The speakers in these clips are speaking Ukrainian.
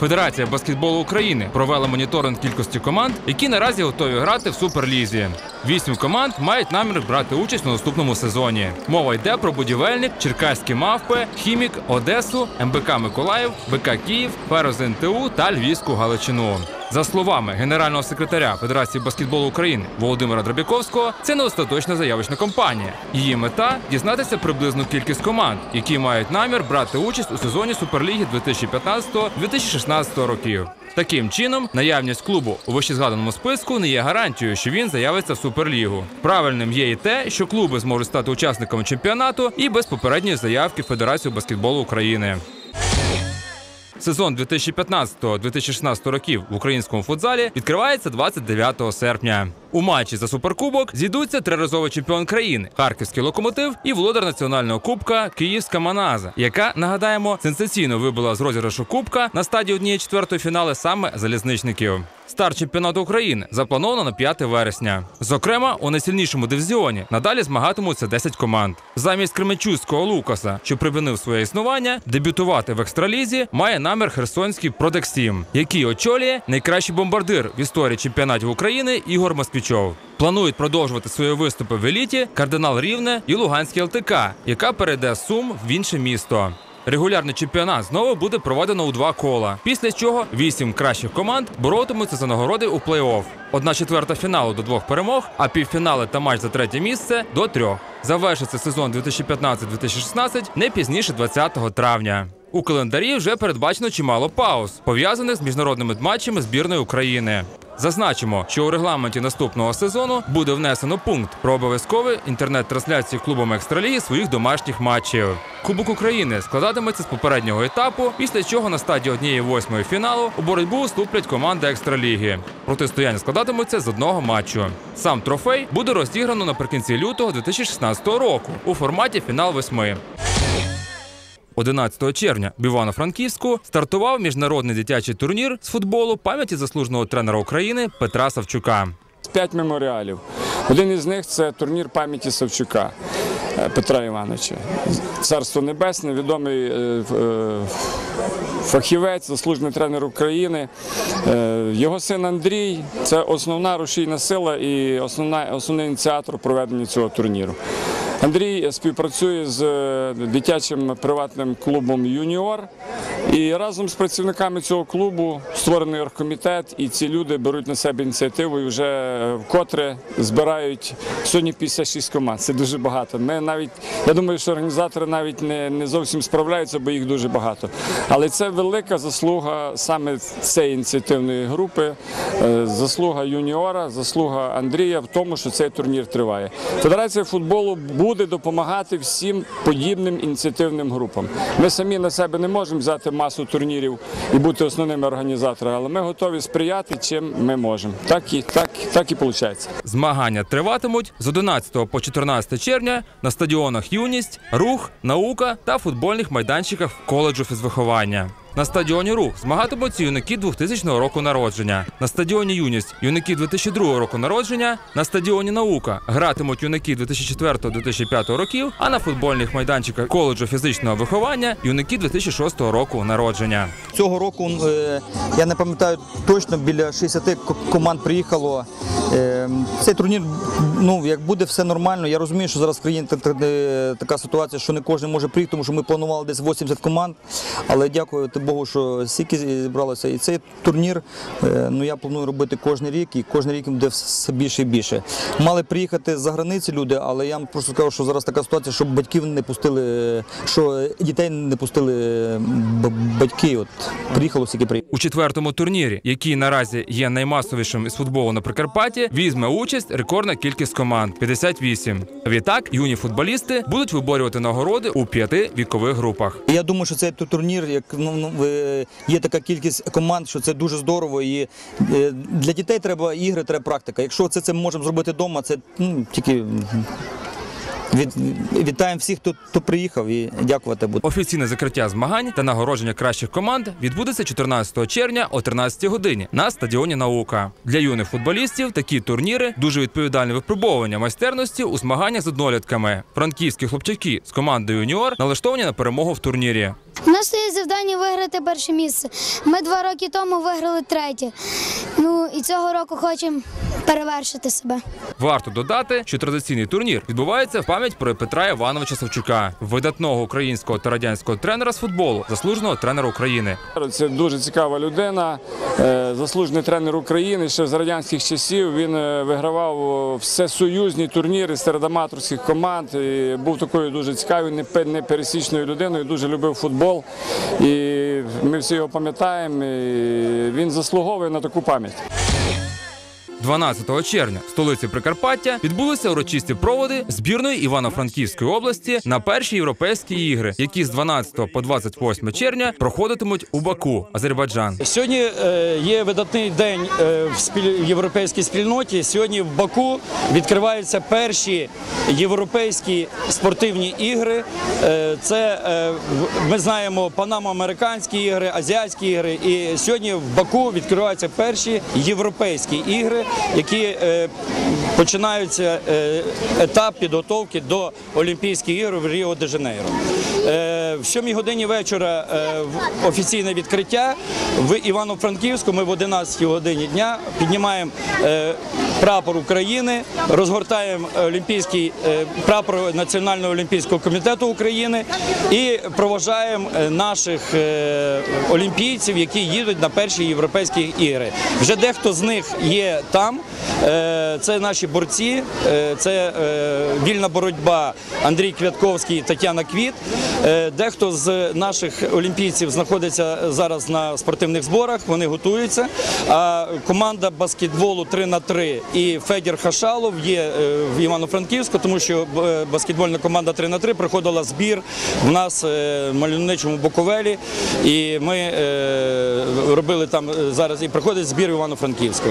Федерація баскетболу України провела моніторинг кількості команд, які наразі готові грати в суперлізі. Вісім команд мають намір брати участь у наступному сезоні. Мова йде про будівельник, Черкаські мавпи, Хімік, Одесу, МБК Миколаїв, БК Київ, Ферозен ТУ та Львівську Галичину. За словами генерального секретаря Федерації баскетболу України Володимира Дробяковського, це не остаточна заявочна кампанія. Її мета дізнатися приблизну кількість команд, які мають намір брати участь у сезоні Суперліги 2015-2016 років. Таким чином, наявність клубу у вищезгаданому списку не є гарантією, що він заявиться в суперлігу. Правильним є і те, що клуби зможуть стати учасниками чемпіонату і без попередньої заявки в Федерацію баскетболу України. Сезон 2015-2016 років в українському футзалі відкривається 29 серпня. У матчі за суперкубок зійдуться триразовий чемпіон країни Харківський локомотив і володар національного кубка Київська Маназа, яка нагадаємо сенсаційно вибила з розіграшу кубка на стадії однієї четвертої фінали саме залізничників. Старт чемпіонату України заплановано на 5 вересня. Зокрема, у найсильнішому дивізіоні надалі змагатимуться 10 команд. Замість Кременчуцького Лукаса, що припинив своє існування, дебютувати в екстралізі має намір Херсонський Продексім, який очолює найкращий бомбардир в історії чемпіонатів України Ігор Москвічов. Планують продовжувати свої виступи в еліті кардинал Рівне і Луганський ЛТК, яка перейде Сум в інше місто. Регулярний чемпіонат знову буде проведено у два кола. Після чого вісім кращих команд боротимуться за нагороди у плей-офф. Одна четверта фіналу до двох перемог, а півфінали та матч за третє місце до трьох. Завершиться сезон 2015-2016 не пізніше 20 травня. У календарі вже передбачено чимало пауз, пов'язаних з міжнародними матчами збірної України. Зазначимо, що у регламенті наступного сезону буде внесено пункт про обов'язкові інтернет-трансляції клубами екстраліги своїх домашніх матчів. Кубок України складатиметься з попереднього етапу, після чого на стадії однієї восьмої фіналу у боротьбу вступлять команди екстраліги. Протистояння складатимуться з одного матчу. Сам трофей буде розіграно наприкінці лютого 2016 року у форматі фінал восьми. 11 червня в Івано-Франківську стартував міжнародний дитячий турнір з футболу пам'яті заслуженого тренера України Петра Савчука. П'ять меморіалів. Один із них це турнір пам'яті Савчука е, Петра Івановича. Царство Небесне, відомий е, е, фахівець, заслужений тренер України. Його син Андрій це основна рушійна сила і основний ініціатор проведення цього турніру. Андрій співпрацює з е, дитячим приватним клубом Юніор. І разом з працівниками цього клубу створений оргкомітет, і ці люди беруть на себе ініціативу і вже е, вкотре збирають сьогодні 56 команд. Це дуже багато. Ми навіть я думаю, що організатори навіть не, не зовсім справляються, бо їх дуже багато. Але це велика заслуга саме цієї ініціативної групи, е, заслуга юніора, заслуга Андрія в тому, що цей турнір триває. Федерація футболу буде допомагати всім подібним ініціативним групам. Ми самі на себе не можемо взяти масу турнірів і бути основними організаторами, але ми готові сприяти, чим ми можемо. Так і так, так і виходить. Змагання триватимуть з 11 по 14 червня на стадіонах Юність, Рух, Наука та футбольних майданчиках коледжу фізвиховання. На стадіоні Рух змагатимуться юнаки 2000 року народження. На стадіоні Юність юнаки 2002 року народження. На стадіоні Наука гратимуть юнаки 2004-2005 років, а на футбольних майданчиках коледжу фізичного виховання юнаки 2006 року народження. Цього року е, я не пам'ятаю точно біля 60 команд приїхало. Е, Цей турнір, ну як буде все нормально. Я розумію, що зараз в країні е, така ситуація, що не кожен може приїхати, тому що ми планували десь 80 команд. Але дякувати Богу, що стільки зібралося. І цей турнір е, ну я планую робити кожен рік, і кожен рік буде все більше і більше. Мали приїхати з-за границі люди, але я вам просто скажу, що зараз така ситуація, щоб батьків не пустили, що дітей не пустили батьки. От приїхало стільки приїхало. У четвертому турнірі, який наразі є наймасовішим із футболу на Прикарпатті, візьме участь рекордна кількість команд 58. Відтак юні футболісти будуть виборювати нагороди у п'яти вікових групах. Я думаю, що цей турнір, як ну, є така кількість команд, що це дуже здорово. І е, для дітей треба ігри, треба практика. Якщо це, це можемо зробити вдома, це ну, тільки Від, вітаємо всіх, хто, хто приїхав і дякувати буду. Офіційне закриття змагань та нагородження кращих команд відбудеться 14 червня о 13 годині на стадіоні Наука. Для юних футболістів такі турніри дуже відповідальне випробовування майстерності у змаганнях з однолітками. Франківські хлопчаки з командою юніор налаштовані на перемогу в турнірі. У нас стоїть завдання виграти перше місце. Ми два роки тому виграли третє. Ну і цього року хочемо перевершити себе. Варто додати, що традиційний турнір відбувається в пам'ять про Петра Івановича Савчука, видатного українського та радянського тренера з футболу, заслуженого тренера України. Це дуже цікава людина, е, заслужений тренер України. Ще з радянських часів він е, вигравав всесоюзні турніри серед аматорських команд. І був такою дуже цікавою, непе- непересічною людиною, дуже любив футбол. І ми всі його пам'ятаємо. і Він заслуговує на таку пам'ять. 12 червня в столиці Прикарпаття відбулися урочисті проводи збірної Івано-Франківської області на перші європейські ігри, які з 12 по 28 червня проходитимуть у Баку, Азербайджан. Сьогодні е, є видатний день е, в європейській спільноті. Сьогодні в Баку відкриваються перші європейські спортивні ігри. Е, Це ми знаємо панамо-американські ігри, азіатські ігри. І сьогодні в Баку відкриваються перші європейські ігри, які е, починаються е, етап підготовки до Олімпійських ігор в Ріо де Жанейро. Е, В 7 годині вечора е, офіційне відкриття в Івано-Франківську. Ми в 11 годині дня піднімаємо е, прапор України, розгортаємо олімпійський прапор Національного олімпійського комітету України і проважаємо наших олімпійців, які їдуть на перші європейські ігри. Вже дехто з них є там. Це наші борці, це вільна боротьба Андрій Квятковський, Тетяна Квіт. Е, Дехто з наших олімпійців знаходиться зараз на спортивних зборах, вони готуються. А команда баскетболу 3 на 3 і Федір Хашалов є е, в Івано-Франківську, тому що е, баскетбольна команда 3 на 3 проходила збір в нас в мальовничому Буковелі. І ми робили там зараз і проходить збір в Івано-Франківську.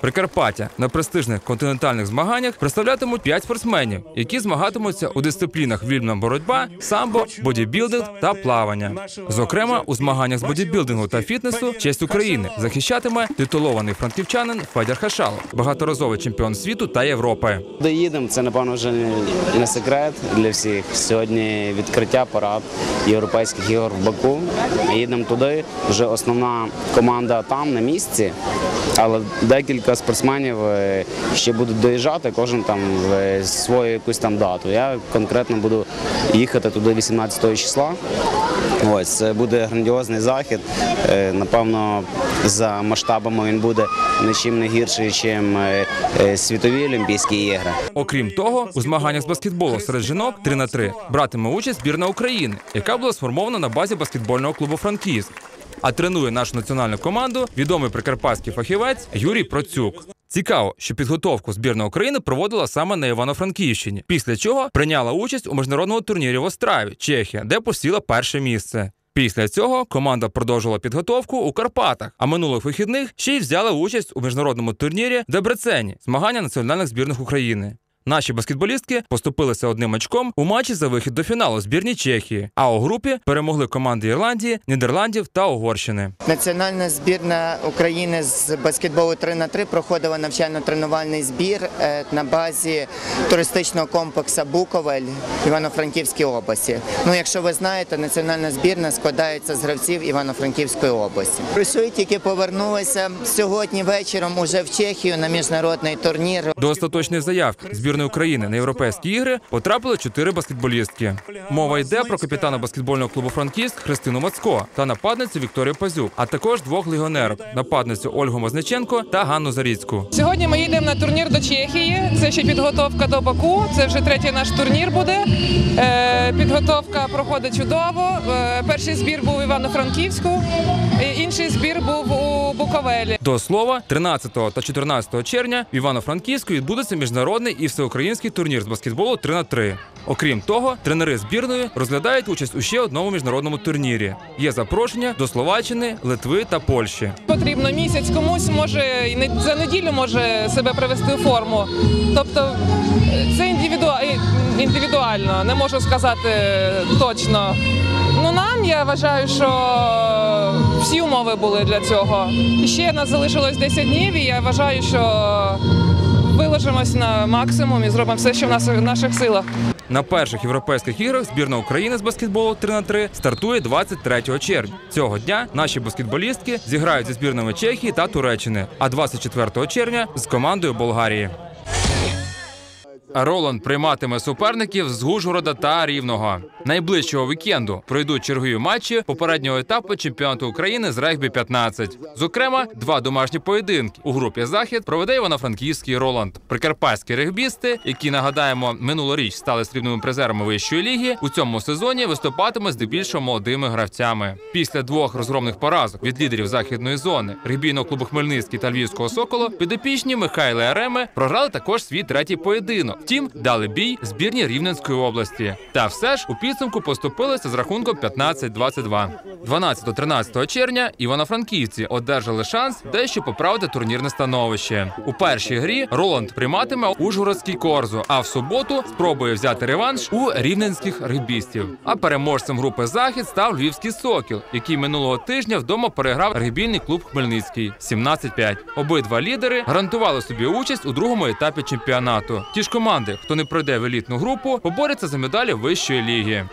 Прикарпаття на престижних континентальних змаганнях представлятимуть 5 спортсменів, які змагатимуться у дисциплінах вільна боротьба, самбо, бодібілдинг та плавання. Зокрема, у змаганнях з бодібілдингу та фітнесу честь України захищатиме титулований франківчанин Федір Хашалов, багаторазовий чемпіон світу та Європи. Куди їдемо, це напевно вже не- секрет для всіх. Сьогодні відкриття парад європейських ігор в Баку. Їдемо туди. Вже основна команда там на місці, але декілька спортсменів е, ще будуть доїжджати, кожен там в свою якусь там дату. Я конкретно буду їхати туди 18 числа. Ось це буде грандіозний захід. Е, Напевно, за масштабами він буде нічим не гірший, ніж світові Олімпійські ігри. Окрім того, у змаганнях з баскетболу серед жінок 3 на 3 братиме участь збірна України, яка була сформована на базі баскетбольного клубу Франківськ. А тренує нашу національну команду відомий прикарпатський фахівець Юрій Процюк. Цікаво, що підготовку збірна України проводила саме на Івано-Франківщині, після чого прийняла участь у міжнародному турнірі в Остраві, Чехія, де посіла перше місце. Після цього команда продовжила підготовку у Карпатах, а минулих вихідних ще й взяла участь у міжнародному турнірі Дебрецені, змагання національних збірних України. Наші баскетболістки поступилися одним очком у матчі за вихід до фіналу збірні Чехії, а у групі перемогли команди Ірландії, Нідерландів та Угорщини. Національна збірна України з баскетболу 3 на 3 проходила навчально-тренувальний збір е, на базі туристичного комплексу Буковель в Івано-Франківській області. Ну, якщо ви знаєте, національна збірна складається з гравців Івано-Франківської області. Прийшли тільки повернулися сьогодні вечором уже в Чехію на міжнародний турнір. До остаточної заявки збірної України на європейські ігри потрапили чотири баскетболістки. Мова йде про капітана баскетбольного клубу Франківськ Христину Мацко та нападницю Вікторію Пазюк, а також двох легіонерок нападницю Ольгу Мазниченко та Ганну Заріцьку. Сьогодні ми їдемо на турнір до Чехії. Це ще підготовка до Баку. Це вже третій наш турнір буде. Е, Підготовка проходить чудово. Е, Перший збір був в Івано-Франківську, інший збір був у Буковелі. До слова, 13 та 14 червня в Івано-Франківську відбудеться міжнародний і всеукраїнський всеукраїнський турнір з баскетболу 3 на 3 Окрім того, тренери збірної розглядають участь у ще одному міжнародному турнірі. Є запрошення до Словаччини, Литви та Польщі. Потрібно місяць комусь може і за неділю може себе привести у форму. Тобто е, це індивідуа- е, індивідуально, не можу сказати точно. Ну нам я вважаю, що всі умови були для цього. Ще нас залишилось 10 днів, і я вважаю, що виложимось на максимум і зробимо все, що в нас в наших силах. На перших європейських іграх збірна України з баскетболу 3 на 3 стартує 23 червня. Цього дня наші баскетболістки зіграють зі збірними Чехії та Туреччини, а 24 червня з командою Болгарії. Роланд прийматиме суперників з Гужгорода та Рівного. Найближчого вікенду пройдуть чергові матчі попереднього етапу чемпіонату України з регбі 15. Зокрема, два домашні поєдинки у групі Захід проведе Івано-Франківський Роланд. Прикарпатські регбісти, які нагадаємо минулоріч стали срібними призерами вищої ліги, у цьому сезоні виступатиме здебільшого молодими гравцями. Після двох розгромних поразок від лідерів західної зони регбійного клубу Хмельницький та Львівського Соколу підопічні Михайла Яреми програли також свій третій поєдинок. Втім, дали бій збірні Рівненської області. Та все ж у підсумку поступилися з рахунком 15-22. 12-13 червня івано-франківці одержали шанс дещо поправити турнірне становище. У першій грі Роланд прийматиме Ужгородський корзу, а в суботу спробує взяти реванш у рівненських регбістів. А переможцем групи Захід став Львівський Сокіл, який минулого тижня вдома переграв регбійний клуб Хмельницький 17-5. Обидва лідери гарантували собі участь у другому етапі чемпіонату. Ті ж команди, хто не пройде в елітну групу, побореться за медалі вищої ліги.